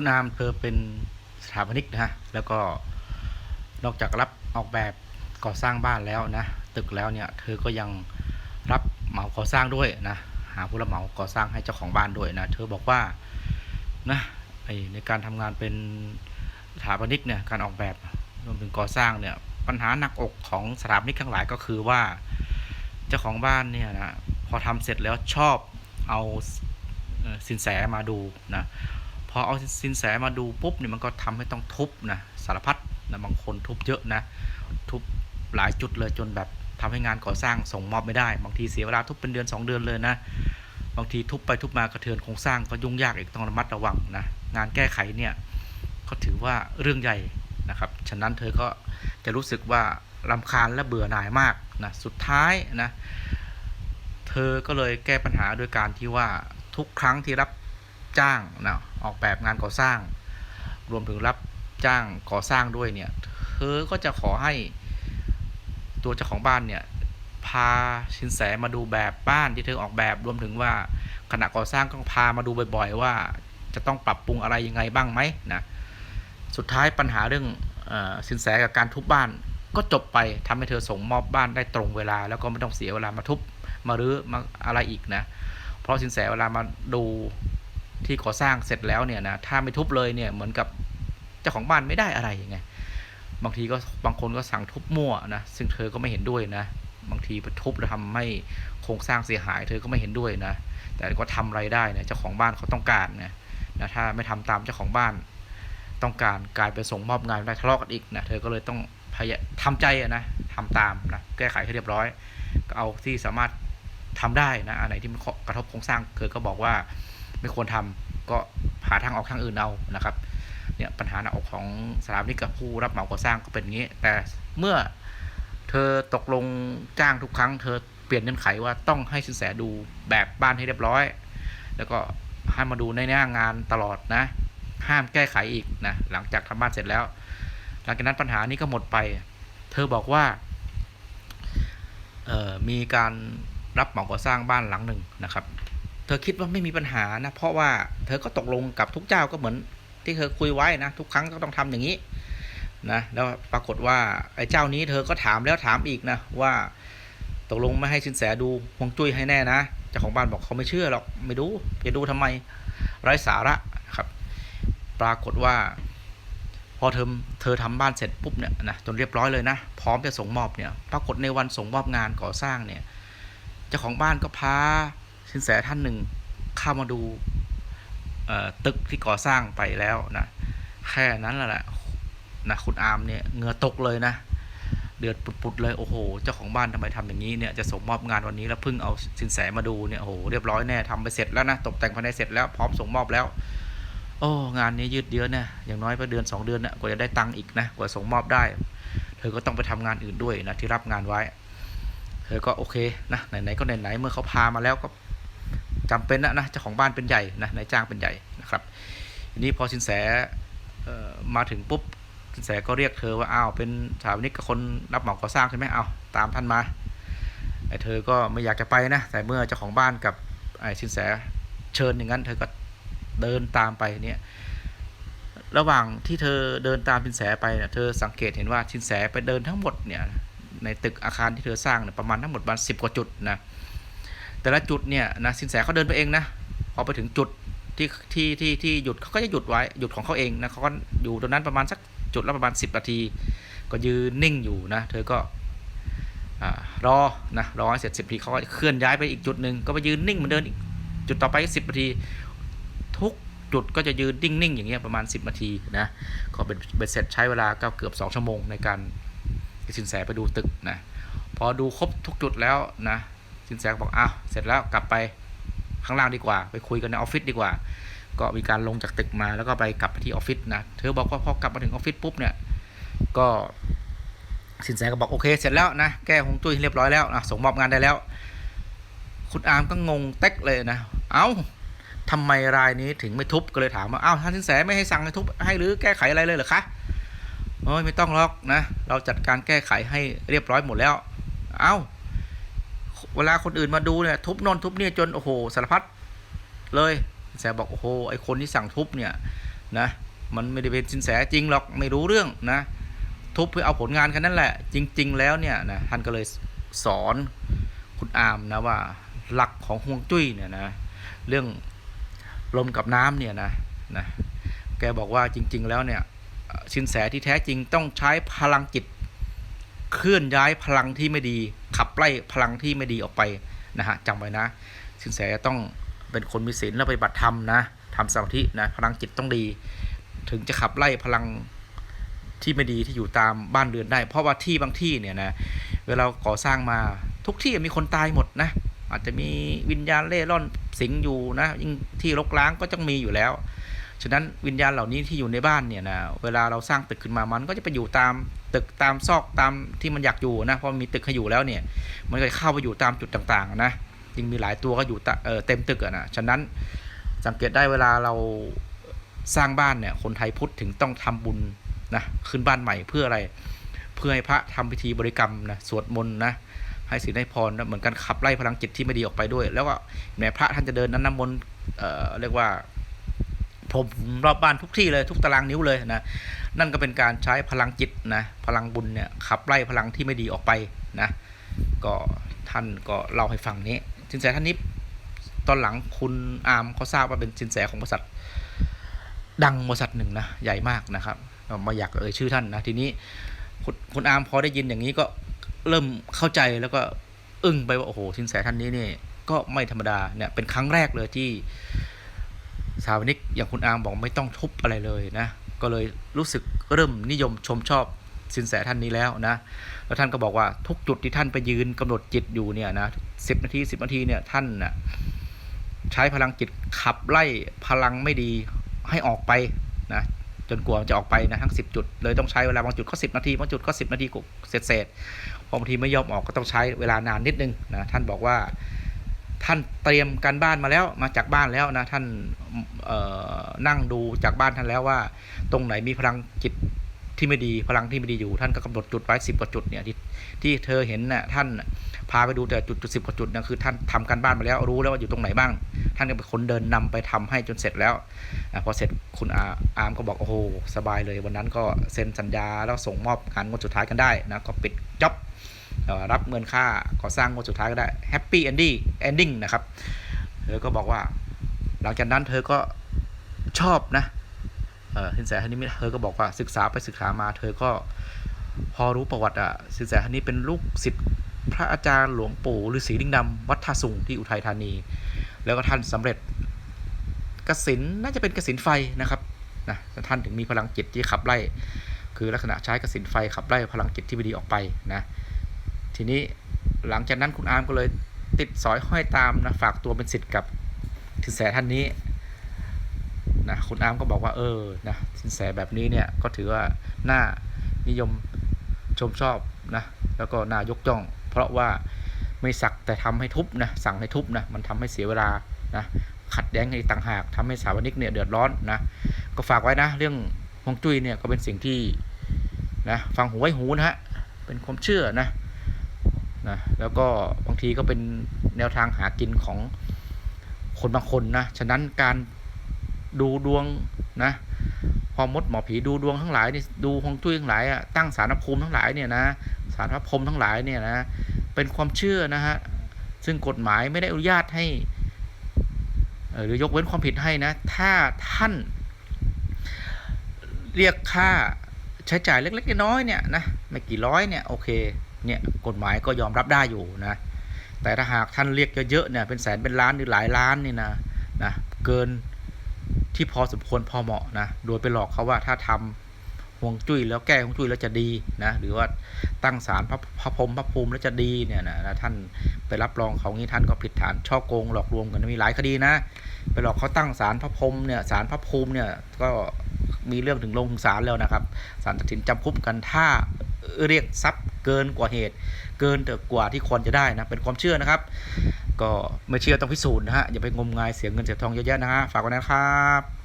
คุณอามเธอเป็นสถาปนิกนะฮะแล้วก็นอกจากรับออกแบบก่อสร้างบ้านแล้วนะตึกแล้วเนี่ยเธอก็ยังรับเหมาก่อสร้างด้วยนะหาผู้รับเหมาก่อสร้างให้เจ้าของบ้านด้วยนะเธอบอกว่านะในการทำงานเป็นสถาปนิกเนี่ยการออกแบบรวมถึงก่อสร้างเนี่ยปัญหาหนักอกของสถาปนิกทั้งหลายก็คือว่าเจ้าของบ้านเนี่ยนะพอทำเสร็จแล้วชอบเอาสินแสมาดูนะ พอเอาสินแสมาดูปุ๊บเนี่ยมันก็ทำให้ต้องทุบนะสารพัดนะบางคนทุบเยอะนะทุบหลายจุดเลยจนแบบทำให้งานก่อสร้างส่งมอบไม่ได้ บางทีเสียเวลาทุบเป็นเดือน 2 เดือนเลยนะ บางทีทุบไปทุบมากระเทือนโครงสร้างก็ยุ่งยากอีกต้องระมัดระวังนะงานแก้ไขเนี่ยก็ถือว่าเรื่องใหญ่นะครับฉะนั้นเธอก็จะรู้สึกว่ารำคาญและเบื่อหน่ายมากนะสุดท้ายนะเธอก็เลยแก้ปัญหาโดยการที่ว่าทุกครั้งที่รับจ้างนะ ออกแบบงานก่อสร้าง รวมถึงรับจ้างก่อสร้างด้วยเนี่ย เธอก็จะขอให้ตัวเจ้าของบ้านเนี่ย พาสินแสมาดูแบบบ้านที่เธอออกแบบรวมถึงว่าขณะก่อสร้างก็พามาดูบ่อยๆ ว่าจะต้องปรับปรุงอะไรยังไงบ้างไหมนะสุดท้ายปัญหาเรื่องอสินแสกับการทุบบ้าน ก็จบไปทำให้เธอส่งมอบบ้านได้ตรงเวลา แล้วก็ไม่ต้องเสียเวลามาทุบมารื้อมาอะไรอีกนะเพราะสินแสเวลามาดู ที่ก่อสร้างเสร็จแล้วเนี่ยนะถ้าไม่ทุบเลยเนี่ยเหมือนกับเจ้าของบ้านไม่ได้อะไรไงบางทีก็บางคนก็สั่งทุบมั่วนะซึ่งเธอก็ไม่เห็นด้วยนะ บางทีไปทุบแล้วทำให้โครงสร้างเสียหาย เธอก็ไม่เห็นด้วยนะ แต่ก็ทำอะไรได้เนี่ยเจ้าของบ้านเขาต้องการนะนะถ้าไม่ทำตามเจ้าของบ้าน ต้องการกลายไปส่งมอบงานได้ทะเลาะกันอีกนะเธอก็เลยต้องพยายามทำใจนะทำตามนะแก้ไขให้เรียบร้อย ก็เอาที่สามารถทำได้นะอันไหนที่มันกระทบโครงสร้างเธอก็บอกว่า ไม่ควรทำก็หาทางออกทางอื่นเอานะครับเนี่ยปัญหาหน้าอกของสถาปนิกกับผู้รับเหมาก่อสร้างก็เป็นอย่างนี้ แต่เมื่อเธอตกลงจ้างทุกครั้ง เธอเปลี่ยนเงื่อนไขว่าต้องให้สินแสดูแบบบ้านให้เรียบร้อย แล้วก็ให้มาดูในหน้างานตลอดนะ ห้ามแก้ไขอีกนะหลังจากทำบ้านเสร็จแล้ว หลังจากนั้นปัญหานี้ก็หมดไป เธอบอกว่าเออมีการรับเหมาก่อสร้างบ้านหลังหนึ่งนะครับ เธอคิดว่าไม่มีปัญหานะ เพราะว่าเธอก็ตกลงกับทุกเจ้าก็เหมือน ที่เธอคุยไว้นะ ทุกครั้งก็ต้องทำอย่างนี้นะแล้วปรากฏว่าไอ้เจ้านี้เธอก็ถามแล้วถามอีกนะว่าตกลงไม่ให้สินแสดูฮวงจุ้ยให้แน่นะเจ้าของบ้านบอกเขาไม่เชื่อหรอกไม่ดูจะดูทำไมไร้สาระนะครับ ปรากฏว่า พอเธอเธอทำบ้านเสร็จปุ๊บเนี่ยนะจนเรียบร้อยเลยนะ พร้อมจะส่งมอบเนี่ย ปรากฏในวันส่งมอบงานก่อสร้างเนี่ยเจ้าของบ้านก็พา สินแสท่านหนึ่งเข้ามาดูตึกที่ก่อสร้างไปแล้วนะแค่นั้นแหละนะคุณอามเนี่ยเหงื่อตกเลยนะ เดือดปุดๆเลยโอ้โห เจ้าของบ้านทำไมทำอย่างนี้เนี่ยจะส่งมอบงานวันนี้แล้วเพิ่งเอาสินแสมาดูเนี่ยโอ้โหเรียบร้อยแน่ทำไปเสร็จแล้วนะตกแต่งภายในเสร็จแล้วพร้อมส่งมอบแล้ว โอ้งานนี้ยืดเยื้อนะอย่างน้อยก็เดือนสองเดือนนะกว่าจะได้ตังค์อีกนะกว่าส่งมอบได้ เธอก็ต้องไปทำงานอื่นด้วยนะที่รับงานไว้ เธอก็โอเคนะไหนๆก็ไหนๆเมื่อเขาพามาแล้วก็ จำเป็นนะนะเจ้าของบ้านเป็นใหญ่นะนายจ้างเป็นใหญ่นะครับทีนี้พอสินแสมาถึงปุ๊บสินแสก็เรียกเธอว่าอ้าวเป็นสถาปนิกกับคนรับเหมาก่อสร้างใช่ไหมอ้าวตามท่านมาไอ้เธอก็ไม่อยากจะไปนะแต่เมื่อเจ้าของบ้านกับไอ้สินแสเชิญอย่างนั้น เธอก็เดินตามไปเนี่ยระหว่างที่เธอเดินตามสินแสไปเนี่ยเธอสังเกตเห็นว่าสินแสไปเดินทั้งหมดเนี่ยในตึกอาคารที่เธอสร้างเนี่ยประมาณทั้งหมดประมาณสิบกว่าจุดนะ แต่ละจุดเนี่ยนะสินแสเขาเดินไปเองนะพอไปถึงจุดที่ที่ที่ที่หยุดเขาก็จะหยุดไว้หยุดของเขาเองนะเขาก็อยู่ตรงนั้นประมาณสักจุดละประมาณ 10นาที ก็ยืนนิ่งอยู่นะ เธอก็รอนะรอให้เสร็จสิบนาทีเขาก็เคลื่อนย้ายไปอีกจุดหนึ่งก็ไปยืนนิ่งเหมือนเดิมอีกจุดต่อไปสิบนาที ทุกจุดก็จะยืนนิ่งๆอย่างเงี้ยประมาณ 10นาทีนะก็เป็นเบ็ดเสร็จใช้เวลาก็เกือบ 2 ชั่วโมงในการสินแสไปดูตึกนะพอดูครบทุกจุดแล้วนะ สินแสก็บอกอ้าวเสร็จแล้วกลับไปข้างล่างดีกว่า ไปคุยกันในออฟฟิศดีกว่า ก็มีการลงจากตึกมาแล้วก็ไปกลับไปที่ออฟฟิศนะเธอบอกว่าพอกลับมาถึงออฟฟิศปุ๊บเนี่ยก็สินแสก็บอกโอเค เสร็จแล้วนะแก้ฮวงจุ้ยเรียบร้อยแล้วนะส่งมอบงานได้แล้ว คุณอาร์มก็งงเต็กเลยนะ เอ้าทำไมรายนี้ถึงไม่ทุบก็เลยถามว่าอ้าวท่านสินแสไม่ให้สั่งให้ทุบให้หรือแก้ไขอะไรเลยเหรอคะโอ้ยไม่ต้องหรอกนะ เราจัดการแก้ไขให้เรียบร้อยหมดแล้ว เอ้า เวลาคนอื่นมาดูเนี่ยทุบโนนทุบเนี่ยจนโอ้โหสารพัดเลยสินแสบอกโอ้โหไอคนที่สั่งทุบเนี่ยนะมันไม่ได้เป็นสินแสจริงหรอกไม่รู้เรื่องนะทุบเพื่อเอาผลงานแค่นั้นแหละ จริง ๆ แล้วเนี่ยนะท่านก็เลยสอนคุณอามนะว่าหลักของฮวงจุ้ยเนี่ยนะเรื่องลมกับน้ำเนี่ยนะนะแกบอกว่าจริง ๆ แล้วเนี่ยสินแสที่แท้จริงต้องใช้พลังจิต เคลื่อนย้ายพลังที่ไม่ดี ขับไล่พลังที่ไม่ดีออกไปนะฮะจำไว้นะ สินแสต้องเป็นคนมีศีลและปฏิบัติธรรมนะทำสมาธินะพลังจิตต้องดี ถึงจะขับไล่พลังที่ไม่ดีที่อยู่ตามบ้านเรือนได้ เพราะว่าที่บางที่เนี่ยนะเวลาก่อสร้างมาทุกที่มีคนตายหมดนะอาจจะมีวิญญาณเล่ร่อนสิงอยู่นะยิ่งที่รกร้างก็ต้องมีอยู่แล้ว ฉะนั้นวิญญาณเหล่านี้ที่อยู่ในบ้านเนี่ยนะเวลาเราสร้างตึกขึ้นมามันก็จะไปอยู่ตามตึกตามซอกตามที่มันอยากอยู่นะพราะมันมีตึกให้อยู่แล้วเนี่ยมันก็จะเข้าไปอยู่ตามจุดต่างๆนะยิ่งมีหลายตัวก็อยู่เต็มตึกอะนะฉะนั้นสังเกตได้เวลาเราสร้างบ้านเนี่ยคนไทยพุทธถึงต้องทำบุญนะขึ้นบ้านใหม่เพื่ออะไร เพื่อให้พระทำพิธีบริกรรมนะสวดมนต์นะให้ศีลให้พรนะเหมือนกันขับไล่พลังจิตที่ไม่ดีออกไปด้วย แล้วก็แม้พระท่านจะเดินนั้นน้ำมนต์เรียกว่า พรมรอบบ้านทุกที่เลยทุกตารางนิ้วเลยนะนั่นก็เป็นการใช้พลังจิตนะพลังบุญเนี่ยขับไล่พลังที่ไม่ดีออกไปนะก็ท่านก็เล่าให้ฟังนี้สินแสท่านนี้ตอนหลังคุณอาร์มเขาทราบว่าเป็นสินแสของบริษัทดังบริษัทหนึ่งนะใหญ่มากนะครับมาอยากเอ่ยชื่อท่านนะทีนี้คุณคุณอาร์มพอได้ยินอย่างนี้ก็เริ่มเข้าใจแล้วก็อึ้งไปว่าโอ้โหสินแสท่านนี้นี่ก็ไม่ธรรมดาเนี่ยเป็นครั้งแรกเลยที่ สถาวนิกอย่างคุณอาร์มบอกไม่ต้องทุบอะไรเลยนะ ก็เลยรู้สึกเริ่มนิยมชมชอบสินแสท่านนี้แล้วนะ แล้วท่านก็บอกว่าทุกจุดที่ท่านไปยืนกำหนดจิตอยู่เนี่ยนะสิบนาทีสิบนาทีเนี่ยท่านน่ะใช้พลังจิตขับไล่พลังไม่ดีให้ออกไปนะจนกว่ามันจะออกไปนะทั้ง 10 จุด เลยต้องใช้เวลาบางจุดก็ 10 นาทีบางจุดก็ 10 นาทีก็เสร็จเสร็จๆพอบางทีไม่ยอมออกก็ต้องใช้เวลานานนิดนึงนะท่านบอกว่า ท่านเตรียมการบ้านมาแล้วมาจากบ้านแล้วนะท่านนั่งดูจากบ้านท่านแล้วว่า ตรงไหนมีพลังจิตที่ไม่ดีพลังที่ไม่ดีอยู่ท่านก็กำหนดจุดไว้สิบกว่าจุดเนี่ยที่ที่เธอเห็นน่ะท่านพาไปดูแต่จุดจุดสิบกว่าจุดนะคือท่านทำการบ้านมาแล้วรู้แล้วว่าอยู่ตรงไหนบ้าง ท่านก็เป็นคนเดินนำไปทำให้จนเสร็จแล้วอพอเสร็จคุณอาอาร์มก็บอกโอ้โหสบายเลยวันนั้นก็เซ็นสัญญาแล้วส่งมอบงานงวดสุดท้ายกันได้นะก็ปิดจ็อบ รับเงินค่าก่อสร้างงวดสุดท้ายก็ได้แฮปปี้เอนดี้เอนดิ้งนะครับเธอก็บอกว่า หลังจากนั้นเธอก็ชอบนะเออสินแสฮันนี่เธอก็บอกว่าศึกษาไปศึกษามา เธอก็พอรู้ประวัติอะสินแสฮันนี่เป็นลูกศิษย์พระอาจารย์หลวงปู่ฤาษีลิงดำวัดท่าสุงที่อุทัยธานี แล้วก็ท่านสำเร็จกสินน่าจะเป็นกสินไฟนะครับนะท่านถึงมีพลังจิตที่ขับไล่ คือลักษณะใช้กสินไฟขับไล่พลังจิตที่ไม่ดีออกไปนะ ทีนี้หลังจากนั้นคุณอาร์มก็เลยติดสอยห้อยตามนะฝากตัวเป็นศิษย์กับสินแสท่านนี้นะคุณอาร์มก็บอกว่าเออนะสินแสแบบนี้เนี่ยก็ถือว่าน่านิยมชมชอบนะแล้วก็น่ายกย่อง เพราะว่าไม่สักแต่ทำให้ทุบนะสั่งให้ทุบนะมันทำให้เสียเวลานะขัดแย้งในต่างหากทำให้สาวนิกเนี่ยเดือดร้อนนะก็ฝากไว้นะเรื่องฮวงจุ้ยเนี่ยก็เป็นสิ่งที่นะฟังหูไว้หูนะฮะเป็นความเชื่อนะ นะแล้วก็บางทีก็เป็นแนวทางหากินของคนบางคนนะฉะนั้นการดูดวงนะพอมดหมอผีดูดวงทั้งหลายนี่ดูฮวงจุ้ยทั้งหลายอะตั้งสารพระภูมิทั้งหลายเนี่ยนะสารพระพรมทั้งหลายเนี่ยนะเป็นความเชื่อนะฮะซึ่งกฎหมายไม่ได้อนุญาตให้หรือยกเว้นความผิดให้นะ ถ้าท่าน เรียกค่าใช้จ่ายเล็ก ๆ น้อยๆเนี่ยนะไม่กี่ร้อยเนี่ยโอเค เนี่ยกฎหมายก็ยอมรับได้อยู่นะแต่ถ้าหากท่านเรียกเยอะๆเนี่ยเป็นแสนเป็นล้านหรือหลายล้านนี่นะนะเกินที่พอสมควรพอเหมาะนะโดยไปหลอกเขาว่าถ้าทำห่วงจุ้ยแล้วแก้ห่วงจุ้ยแล้วจะดีนะหรือว่าตั้งศาลพระพระพรมพระภูมิแล้วจะดีเนี่ยนะนะท่านไปรับรองเขางี้ท่านก็ผิดฐานช่อโกงหลอกลวงกันมีหลายคดีนะ ไปหลอกเขาตั้งศาลพระพรมเนี่ยศาลพระภูมิเนี่ยก็มีเรื่องถึงลงศาลแล้วนะครับศาลตัดสินจำคุกกันถ้าเรียกทรัพย์ เกินกว่าเหตุ เกินแต่กว่าที่ควรจะได้นะเป็นความเชื่อนะครับ ก็ไม่เชื่อต้องพิสูจน์นะฮะอย่าไปงมงายเสียเงินเสียทองเยอะแยะนะฮะฝากไว้นะครับ